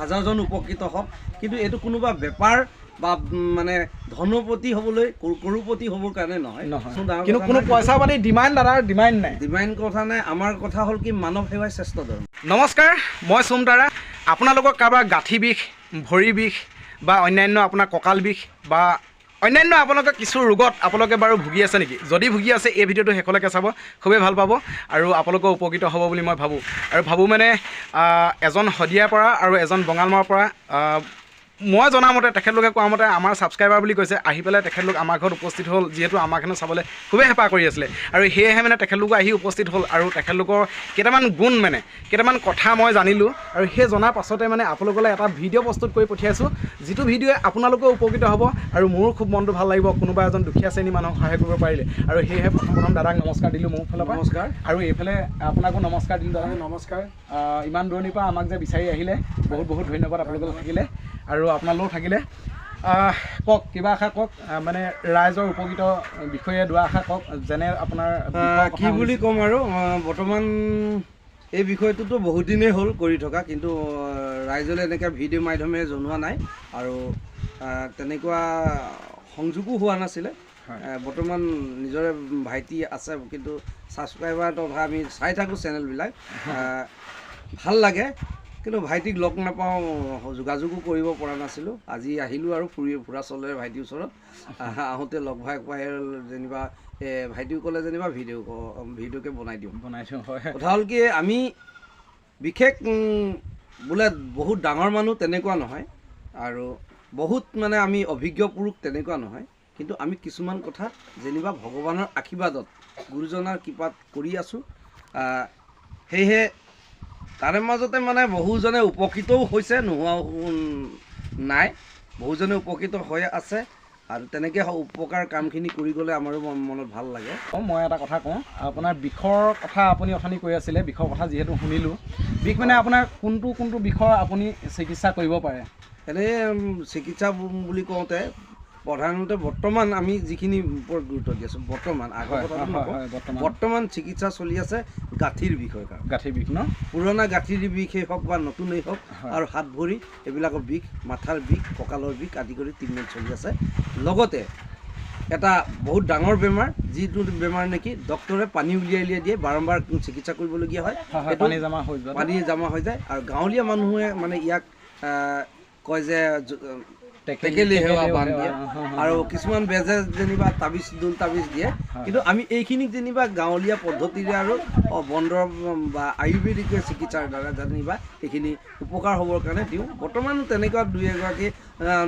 হাজাৰজন উপকৃত হওক। কিন্তু এইটো কোনোবা বেপাৰ বা মানে ধনপতি হ'বলৈ কৰো- কৰোপতি হ'বৰ কাৰণে নহয়। কিন্তু কোনো। পইচা পাতি ডিমাণ্ড দাদাৰ ডিমাণ্ড নাই। ডিমাইন কথা নাই। আমাৰ কথা হ'ল কি মানৱ সেৱাই শ্ৰেষ্ঠ ধৰ্ম। নমস্কাৰ মই চোম তাৰা আপোনালোকৰ কাৰোবাৰ গাঁঠি বিষ ভৰি বিষ বা অন্যান্য আপোনাৰ কঁকাল বিষ বা অন্যান্য আপোনালোকৰ কিছু ৰোগত আপোনালোকে বাৰু ভুগি আছে নেকি? যদি ভুগি আছে এই ভিডিঅ'টো শেষলৈকে চাব। খুবেই ভাল পাব আৰু আপোনালোকৰ উপকৃত হ'ব বুলি মই ভাবোঁ। আৰু ভাবোঁ মানে এজন শদিয়াৰ পৰা আৰু এজন বঙালমৰাৰ পৰা মই জনামতে তেখেতলোকে কোৱা মতে আমাৰ ছাবস্ক্ৰাইবাৰ বুলি কৈছে আহি পেলাই তেখেতলোক আমাৰ ঘৰত উপস্থিত হ'ল যিহেতু আমাক হেনো চাবলৈ খুবেই হেঁপাহ কৰি আছিলে। আৰু সেয়েহে মানে তেখেতলোকো আহি উপস্থিত হ'ল আৰু তেখেতলোকৰ কেইটামান গুণ মানে কেইটামান কথা মই জানিলোঁ। আৰু সেই জনাৰ পাছতে মানে আপোনালোকলৈ এটা ভিডিঅ' প্ৰস্তুত কৰি পঠিয়াইছোঁ যিটো ভিডিঅ'ই আপোনালোকেও উপকৃত হ'ব আৰু মোৰো খুব মনটো ভাল লাগিব কোনোবা এজন দুখীয়া শ্ৰেণীৰ মানুহক সহায় কৰিব পাৰিলে। আৰু সেয়েহে প্ৰথম প্ৰথম দাদাক নমস্কাৰ দিলোঁ মোৰ ফালৰ পৰা। নমস্কাৰ। আৰু এইফালে আপোনাকো নমস্কাৰ দিলোঁ দাদা। নমস্কাৰ। ইমান দূৰণিৰ পৰা আমাক যে বিচাৰি আহিলে বহুত বহুত ধন্যবাদ আপোনালোকক থাকিলে। আৰু আপোনালোকেও থাকিলে। কওক কিবা এষাৰ কওক মানে ৰাইজৰ উপকৃত বিষয়ে দুৱা এষাৰ কওক যেনে আপোনাৰ কি বুলি ক'ম আৰু বৰ্তমান এই বিষয়টোতো বহুত দিনেই হ'ল কৰি থকা কিন্তু ৰাইজলৈ এনেকৈ ভিডিঅ' মাধ্যমে জনোৱা নাই আৰু তেনেকুৱা সংযোগো হোৱা নাছিলে। বৰ্তমান নিজৰে ভাইটি আছে কিন্তু ছাবস্ক্ৰাইবাৰ তথা আমি চাই থাকোঁ চেনেলবিলাক ভাল লাগে। কিন্তু ভাইটিক লগ নাপাওঁ যোগাযোগো কৰিব পৰা নাছিলোঁ। আজি আহিলোঁ আৰু ফুৰি ফুৰা চলেৰে ভাইটিৰ ওচৰত। আহ, আহোঁতে লগ ভাই পাই যেনিবা ভাইটিও ক'লে যেনিবা ভিডিঅ' ভিডিঅ'কে বনাই দিওঁ। বনাইছোঁ হয়। কথা হ'ল কি আমি বিশেষ বোলে বহুত ডাঙৰ মানুহ তেনেকুৱা নহয়। আৰু বহুত মানে আমি অভিজ্ঞ পুৰুষ তেনেকুৱা নহয়। কিন্তু আমি কিছুমান কথা যেনিবা ভগৱানৰ আশীৰ্বাদত গুৰুজনাৰ কৃপাত কৰি আছোঁ। সেয়েহে তাৰে মাজতে মানে বহুজনে উপকৃতও হৈছে নোহোৱাও নাই। বহুজনে উপকৃত হৈ আছে আৰু তেনেকৈ উপকাৰ কামখিনি কৰি গ'লে আমাৰো মন- মনত ভাল লাগে। অঁ, মই এটা কথা কওঁ আপোনাৰ বিষৰ কথা আপুনি অথনি কৈ আছিলে বিষৰ কথা যিহেতু শুনিলোঁ। বিষ মানে আপোনাৰ কোনটো কোনটো বিষৰ আপুনি চিকিৎসা কৰিব পাৰে? এনেই চিকিৎসা বুলি কওঁতে প্ৰধানতে বৰ্তমান আমি যিখিনি ওপৰত গুৰুত্ব দি আছোঁ বৰ্তমান আগৰ বৰ্তমান। চিকিৎসা চলি আছে গাঁঠিৰ কাৰণে। গাঁঠিৰ বিষ ন? পুৰণা গাঁঠিৰ বিষেই হওক বা নতুনেই হওক। আৰু হাত ভৰি এইবিলাকৰ বিষ মাথাৰ বিষ কঁকালৰ বিষ আদি কৰি ট্ৰিটমেণ্ট চলি আছে। লগতে এটা বহুত ডাঙৰ বেমাৰ যিটো বেমাৰ নেকি ডক্তৰে পানী উলিয়াই উলিয়াই দিয়ে বাৰম্বাৰ চিকিৎসা কৰিবলগীয়া হয় পানী জমা হৈ যোৱা পানী জমা হৈ যায়। আৰু গাঁৱলীয়া মানুহে মানে ইয়াক কয় যে টেকেলি সেৱা বান দিয়ে। আৰু কিছুমান বেজে যেনিবা তাবিজ দোল তাবিজ দিয়ে। কিন্তু আমি এইখিনিক যেনিবা গাঁৱলীয়া পদ্ধতিৰে আৰু অ, বনদৰৱ বা আয়ুৰ্বেদিক চিকিৎসাৰ দ্বাৰা যেনিবা এইখিনি উপকাৰ হ'বৰ কাৰণে দিওঁ। বৰ্তমান তেনেকুৱা দুই এগৰাকী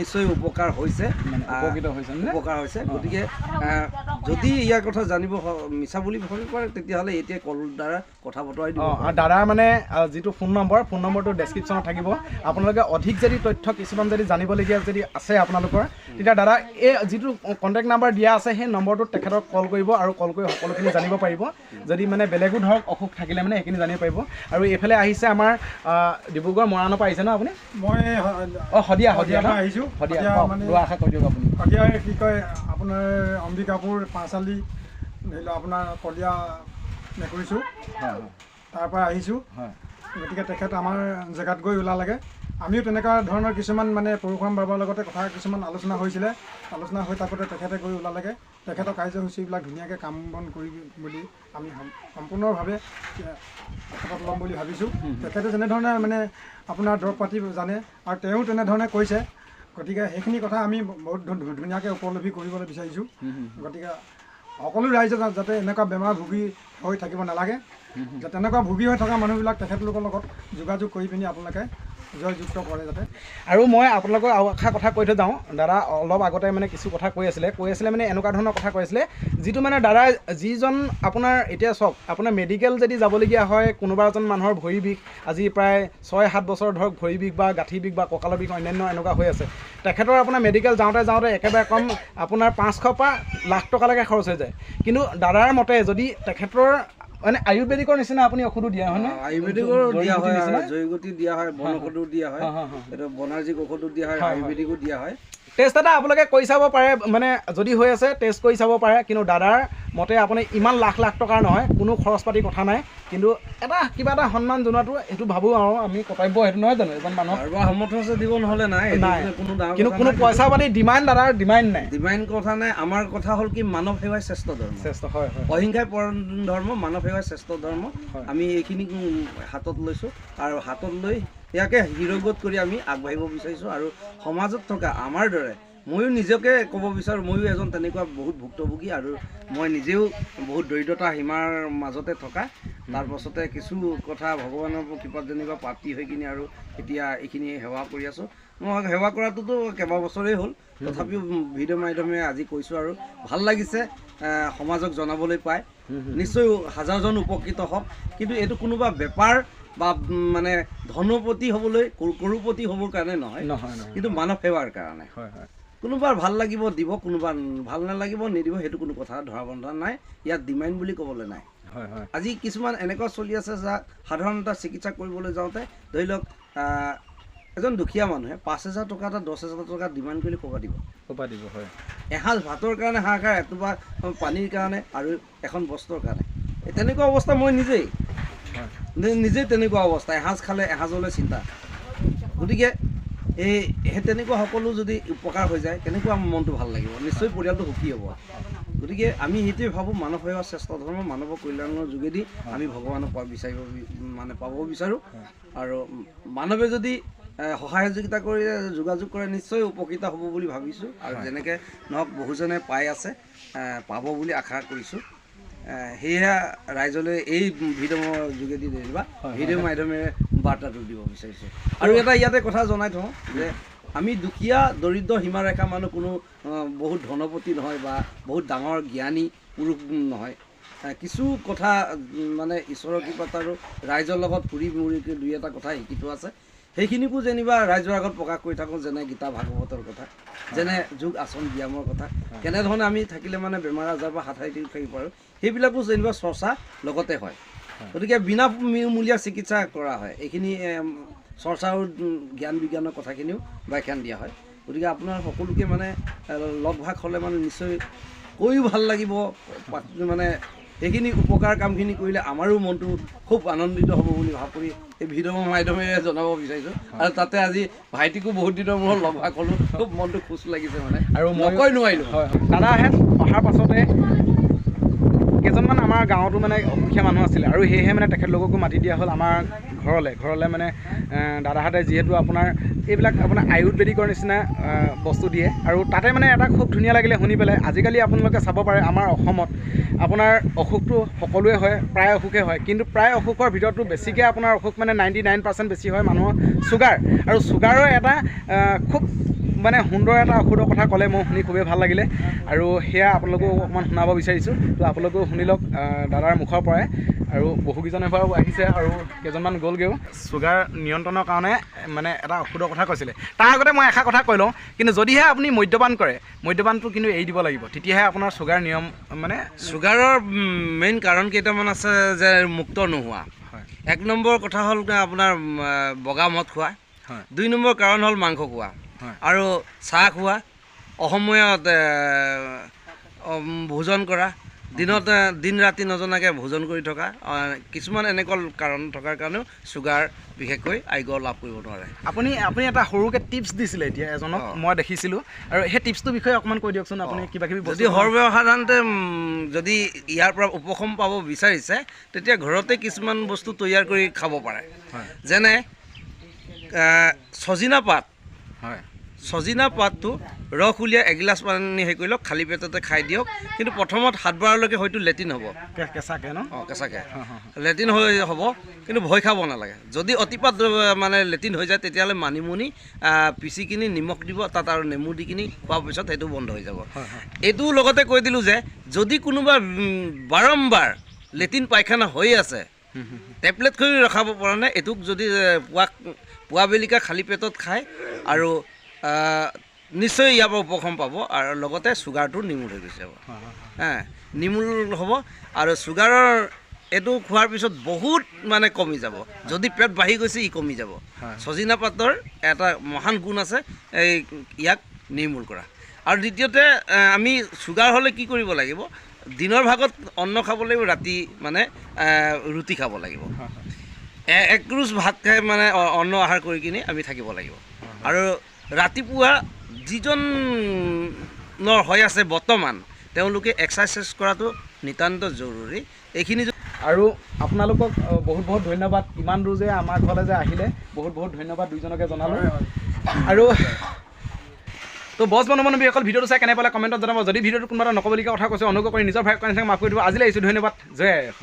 নিশ্চয় উপকাৰ হৈছে। উপকৃত হৈছে উপকাৰ হৈছে। গতিকে যদি ইয়াৰ কথা জানিব মিছা বুলি ভাবিব পাৰে তেতিয়াহ'লে এতিয়া কল দ্বাৰা কথা বতৰাই দিব। আৰু দাদাৰ মানে যিটো ফোন নম্বৰ ফোন নম্বৰটো ডেছক্ৰিপশ্যনত থাকিব। আপোনালোকে অধিক যদি তথ্য কিছুমান যদি জানিবলগীয়া যদি আছে আপোনালোকৰ তেতিয়া দাদা এই যিটো কণ্টেক্ট নাম্বাৰ দিয়া আছে সেই নম্বৰটোত তেখেতক কল কৰিব আৰু কল কৰি সকলোখিনি জানিব পাৰিব। যদি মানে বেলেগো ধৰক অসুখ থাকিলে মানে সেইখিনি জানিব পাৰিব। আৰু এইফালে আহিছে আমাৰ ডিব্ৰুগড় মৰাণৰ পৰা আহিছে ন আপুনি? মই অঁ শদিয়া শদিয়া আহিছোঁ। মানে- দিয়ক আপুনি কি কয় আপোনাৰ অম্বিকাপুৰ পাঁচালি ধৰি লওক আপোনাৰ কলীয়া মেকুৰিছোঁ তাৰ পৰা আহিছোঁ। গতিকে তেখেত আমাৰ জেগাত গৈ ওলালেগে। আমিও তেনেকুৱা ধৰণৰ কিছুমান মানে পৰশুৰাম বাবাৰ লগতে কথা কিছুমান আলোচনা হৈছিলে। আলোচনা হৈ থাকোঁতে তেখেতে গৈ ওলালেগে। তেখেতৰ কাৰ্যসূচীবিলাক ধুনীয়াকৈ কাম বন কৰি বুলি আমি সম- সম্পূৰ্ণভাৱে হাতত ল'ম বুলি ভাবিছোঁ। তেখেতে যেনেধৰণে মানে আপোনাৰ দৰৱ পাতি জানে আৰু তেওঁ তেনেধৰণে কৈছে। গতিকে সেইখিনি কথা আমি বহুত ধুনীয়াকৈ উপলব্ধি কৰিবলৈ বিচাৰিছোঁ। গতিকে সকলো ৰাইজে যাতে এনেকুৱা বেমাৰ ভুগি হৈ থাকিব নালাগে। যে তেনেকুৱা ভুগি হৈ থকা মানুহবিলাক তেখেতলোকৰ লগত যোগাযোগ কৰি পিনি আপোনালোকে জয়যুক্ত কৰে যাতে। আৰু মই আপোনালোকক আৰু এষাৰ কথা কৈ থৈ যাওঁ। দাদা অলপ আগতে মানে কিছু কথা কৈ আছিলে। কৈ আছিলে মানে এনেকুৱা ধৰণৰ কথা কৈ আছিলে যিটো মানে দাদা যিজন আপোনাৰ এতিয়া চাওক আপোনাৰ মেডিকেল যদি যাবলগীয়া হয় কোনোবা এজন মানুহৰ ভৰি বিষ আজি প্ৰায় ছয় সাত বছৰ ধৰক ভৰি বিষ বা গাঁঠি বিষ বা কঁকালৰ বিষ অন্যান্য এনেকুৱা হৈ আছে। তেখেতৰ আপোনাৰ মেডিকেল যাওঁতে যাওঁতে একেবাৰে কম আপোনাৰ পাঁচশৰ পৰা লাখ টকালৈকে খৰচ হৈ যায়। কিন্তু দাদাৰ মতে যদি তেখেতৰ মানে আয়ুৰ্বেদিকৰ নিচিনা আপুনি ঔষধো দিয়া হয়নে আয়ুৰ্বেদিকৰো দিয়া হয় জয়গতি দিয়া হয় বন ঔষধো দিয়া হয় হয়, হয়, হয়। এইটো বনাৰ্জিক ঔষধো দিয়া হয় হয়, হয়। আয়ুৰ্বেদিকো দিয়া হয় টেষ্ট এটা আপোনালোকে কৰি চাব পাৰে মানে যদি হৈ আছে টেষ্ট কৰি চাব পাৰে। কিন্তু দাদাৰ মতে আপুনি ইমান লাখ লাখ টকাৰ নহয় কোনো খৰচ পাতি কথা নাই। কিন্তু এটা কিবা এটা সন্মান জনোৱাটো সেইটো ভাবোঁ আৰু। আমি কৰ্তব্য সেইটো নহয় জানো? এজন সমৰ্থ আছে দিব নহ'লে নাই। নাই। কিন্তু কোনো। পইচা পাতি ডিমাণ্ড দাদাৰ ডিমাণ্ড নাই। ডিমাইন কথা নাই। আমাৰ কথা হ'ল কি মানৱ সেৱাই শ্ৰেষ্ঠ ধৰ্ম। শ্ৰেষ্ঠ হয় হয়। অহিংসাই পৰম ধৰ্ম মানৱ সেৱাই শ্ৰেষ্ঠ ধৰ্ম। আমি এইখিনি হাতত লৈছোঁ। আৰু হাতত লৈ ইয়াকে হৃদয়বোধ কৰি আমি আগবাঢ়িব বিচাৰিছোঁ আৰু সমাজত থকা আমাৰ দৰে ময়ো নিজকে ক'ব বিচাৰোঁ ময়ো এজন তেনেকুৱা বহুত ভুক্তভোগী আৰু মই নিজেও বহুত দৰিদ্ৰতা সীমাৰ মাজতে থকা তাৰপাছতে কিছু কথা ভগৱানৰ কৃপাত যেনিবা প্ৰাপ্তি হৈ কিনে আৰু এতিয়া এইখিনি সেৱা কৰি আছোঁ। মই সেৱা কৰাটোতো কেইবাবছৰেই হ'ল তথাপিও ভিডিঅ' মাধ্যমে আজি কৈছোঁ আৰু ভাল লাগিছে সমাজক জনাবলৈ পাই। নিশ্চয় হাজাৰজন উপকৃত হওক কিন্তু এইটো কোনোবা বেপাৰ বা মানে ধনপতি হ'বলৈ কৰো- কৰোপতি হ'বৰ কাৰণে নহয় কিন্তু মানৱ সেৱাৰ কাৰণে। হয় হয়। কোনোবাৰ ভাল লাগিব দিব কোনোবা ভাল নালাগিব নিদিব সেইটো কোনো কথা ধৰা বন্ধা নাই ইয়াত ডিমাইণ্ড বুলি ক'বলৈ নাই। হয় হয়। আজি কিছুমান এনেকুৱা চলি আছে যাক সাধাৰণ এটা চিকিৎসা কৰিবলৈ যাওঁতে ধৰি লওক এজন দুখীয়া মানুহে পাঁচ হেজাৰ টকা এটা দহ হেজাৰ টকা ডিমাণ্ড কৰিলে ক'ৰপৰা দিব। ক'পা দিব হয়। এসাঁজ ভাতৰ কাৰণে হাহাকাৰ এটোপা পানীৰ কাৰণে আৰু এখন বস্ত্ৰৰ কাৰণে। তেনেকুৱা অৱস্থা মই নিজেই। হয়। নি- নিজেই তেনেকুৱা অৱস্থা এসাঁজ খালে এসাঁজলৈ চিন্তা। গতিকে এই সেই তেনেকুৱা সকলো যদি উপকাৰ হৈ যায় কেনেকুৱা মনটো ভাল লাগিব? নিশ্চয় পৰিয়ালটো সুখী হ'ব। গতিকে আমি সেইটোৱে ভাবোঁ মানৱ সেৱা শ্ৰেষ্ঠ ধৰ্ম মানৱৰ কল্যাণৰ যোগেদি আমি ভগৱানক পোৱা বিচাৰিব মানে পাব বিচাৰোঁ। আৰু মানৱে যদি সহায় সহযোগিতা কৰি যোগাযোগ কৰে নিশ্চয় উপকৃত হ'ব বুলি ভাবিছোঁ। আৰু যেনেকৈ নহওক বহুজনে পাই আছে পাব বুলি আশা কৰিছোঁ। সেয়েহে ৰাইজলৈ এই ভিডিঅ'ৰ যোগেদি দিবা ভিডিঅ' মাধ্যমেৰে বাৰ্তাটো দিব বিচাৰিছোঁ। আৰু এটা ইয়াতে কথা জনাই থওঁ যে আমি দুখীয়া দৰিদ্ৰ সীমাৰেখা মানুহ কোনো বহুত ধনপতি নহয় বা বহুত ডাঙৰ জ্ঞানী পুৰুষ নহয়। কিছু কথা মানে ঈশ্বৰৰ কৃপাত আৰু ৰাইজৰ লগত ফুৰি মুৰি দুই এটা কথা শিকি থোৱা আছে। সেইখিনিকো যেনিবা ৰাইজৰ আগত প্ৰকাশ কৰি থাকোঁ যেনে গীতা ভাগৱতৰ কথা যেনে যোগ আচৰণ ব্যায়ামৰ কথা কেনেধৰণে আমি থাকিলে মানে বেমাৰ আজাৰৰ পৰা হাত সাৰি থাকিব পাৰোঁ সেইবিলাকো যেনিবা চৰ্চা লগতে হয়। গতিকে বিনা মূলীয়া চিকিৎসা কৰা হয়। এইখিনি চৰ্চাও উম, জ্ঞান বিজ্ঞানৰ কথাখিনিও ব্যাখ্যান দিয়া হয়। গতিকে আপোনাৰ সকলোকে মানে লগ ভাগ হ'লে মানে নিশ্চয় কৈও ভাল লাগিব মানে সেইখিনি উপকাৰ কামখিনি কৰিলে আমাৰো মনটো খুব আনন্দিত হ'ব বুলি ভাব কৰি এই ভিডিঅ' মাধ্যমেৰে জনাব বিচাৰিছোঁ। আৰু তাতে আজি ভাইটিকো বহুত দিনৰ মূৰত লগ ভাগ হ'লোঁ খুব মনটো খুচ লাগিছে মানে। আৰু মই নকৈ নোৱাৰিলোঁ। হয়। দাদাহেঁত অহাৰ পাছতে আমাৰ গাঁৱতো মানে অসুখীয়া মানুহ আছিলে আৰু সেয়েহে মানে তেখেতলোককো মাতি দিয়া হ'ল আমাৰ ঘৰলৈ। ঘৰলৈ মানে দাদাহঁতে যিহেতু আপোনাৰ এইবিলাক আপোনাৰ আয়ুৰ্বেদিকৰ নিচিনা বস্তু দিয়ে আৰু তাতে মানে এটা খুব ধুনীয়া লাগিলে শুনি পেলাই। আজিকালি আপোনালোকে চাব পাৰে আমাৰ অসমত আপোনাৰ অসুখটো সকলোৱে হয় প্ৰায় অসুখে হয়। কিন্তু প্ৰায় অসুখৰ ভিতৰতো বেছিকৈ আপোনাৰ অসুখ মানে নাইণ্টি নাইন পাৰ্চেণ্ট বেছি হয় মানুহৰ চুগাৰ আৰু চুগাৰৰ এটা খুব মানে সুন্দৰ এটা ঔষধৰ কথা ক'লে মই শুনি খুবেই ভাল লাগিলে। আৰু সেয়া আপোনালোকেও অকণমান শুনাব বিচাৰিছোঁ। তো আপোনালোকেও শুনি লওক দাদাৰ মুখৰ পৰাই। আৰু বহুকেইজনে বাৰু আহিছে আৰু কেইজনমান গ'লগৈও চুগাৰ নিয়ন্ত্ৰণৰ কাৰণে মানে এটা ঔষধৰ কথা কৈছিলে। তাৰ আগতে মই এষাৰ কথা কৈ লওঁ কিন্তু যদিহে আপুনি মদ্যপান কৰে মদ্যপানটো কিন্তু এৰি দিব লাগিব। তেতিয়াহে আপোনাৰ চুগাৰ নিয়ম মানে চুগাৰৰ মেইন কাৰণ কেইটামান আছে যে মুক্ত নোহোৱা। হয়। এক নম্বৰ কথা হ'ল আপোনাৰ বগা মদ খোৱা। হয়। দুই নম্বৰ কাৰণ হ'ল মাংস খোৱা। আৰু চাহ খোৱা অসময়ত ভোজন কৰা দিনত দিন ৰাতি নজনাকৈ ভোজন কৰি থকা কিছুমান এনেকুৱা কাৰণ থকাৰ কাৰণেও চুগাৰ বিশেষকৈ আৰোগ্য লাভ কৰিব নোৱাৰে। আপুনি আপুনি এটা সৰুকৈ টিপছ দিছিলে এতিয়া এজনক। মই দেখিছিলোঁ। আৰু সেই টিপছটোৰ বিষয়ে অকণমান কৈ দিয়কচোন আপুনি কিবা কিবি যদি সৰ্বসাধাৰণতে যদি ইয়াৰ পৰা উপশম পাব বিচাৰিছে তেতিয়া ঘৰতে কিছুমান বস্তু তৈয়াৰ কৰি খাব পাৰে। যেনে ছজিনা পাত। হয়। ছজিনা পাতটো ৰস উলিয়াই এগিলাচ পানী হেৰি কৰি লওক খালী পেটতে খাই দিয়ক। কিন্তু প্ৰথমত সাতবাৰলৈকে হয়তো লেট্ৰিন হ'ব। কেঁচাকৈ ন? অঁ কেঁচাকৈ। লেট্ৰিন হৈ হ'ব কিন্তু ভয় খাব নালাগে। যদি অতিপাত মানে লেট্ৰিন হৈ যায় তেতিয়াহ'লে মানিমুনি পিচি কিনি নিমখ দিব তাত আৰু নেমু দি কিনি খোৱাৰ পিছত সেইটো বন্ধ হৈ যাব। এইটোও লগতে কৈ দিলোঁ যে যদি কোনোবা বাৰম্বাৰ লেট্ৰিন পায়খানা হৈ আছে টেবলেট কৰি ৰখাব পৰা নাই এইটোক যদি পুৱা পুৱা বেলিকা খালী পেটত খায় আৰু নিশ্চয় ইয়াৰ পৰা উপশম পাব আৰু লগতে চুগাৰটো নিৰ্মূল হৈ হয় হা নিৰ্মূল হ'ব আৰু চুগাৰৰ এইটো খোৱাৰ পিছত বহুত মানে কমি যাব। যদি পেট বাঢ়ি গৈছে ই কমি যাব। ছজিনা পাতৰ এটা মহান গুণ আছে এই ইয়াক নিৰ্মূল কৰা। আৰু দ্বিতীয়তে আমি চুগাৰ হ'লে কি কৰিব লাগিব? দিনৰ ভাগত অন্ন খাব লাগিব ৰাতি মানে ৰুটি খাব লাগিব। একৰোজ ভাত খাই মানে অন্ন আহাৰ কৰি কিনি আমি থাকিব লাগিব। আৰু ৰাতিপুৱা যিজনৰ হৈ আছে বৰ্তমান তেওঁলোকে এক্সাৰচাইজ কৰাটো নিতান্ত জৰুৰী। এইখিনি আৰু আপোনালোকক বহুত বহুত ধন্যবাদ। ইমান দূৰ যে আমাৰ ঘৰলৈ যে আহিলে বহুত বহুত ধন্যবাদ দুইজনকে জনালোঁ। আৰু তো বছ বান্ধৱীসকল ভিডিঅ'টো চাই কেনে পালে কমেণ্টত জনাব। যদি ভিডিঅ'টো কোনোবা নক'বলগীয়া কথা কৈছে অনুগ্ৰহ কৰি নিজৰ ভাই কাৰণে মাফ কৰি দিব। আজিলৈ আহিছোঁ ধন্যবাদ। জয়।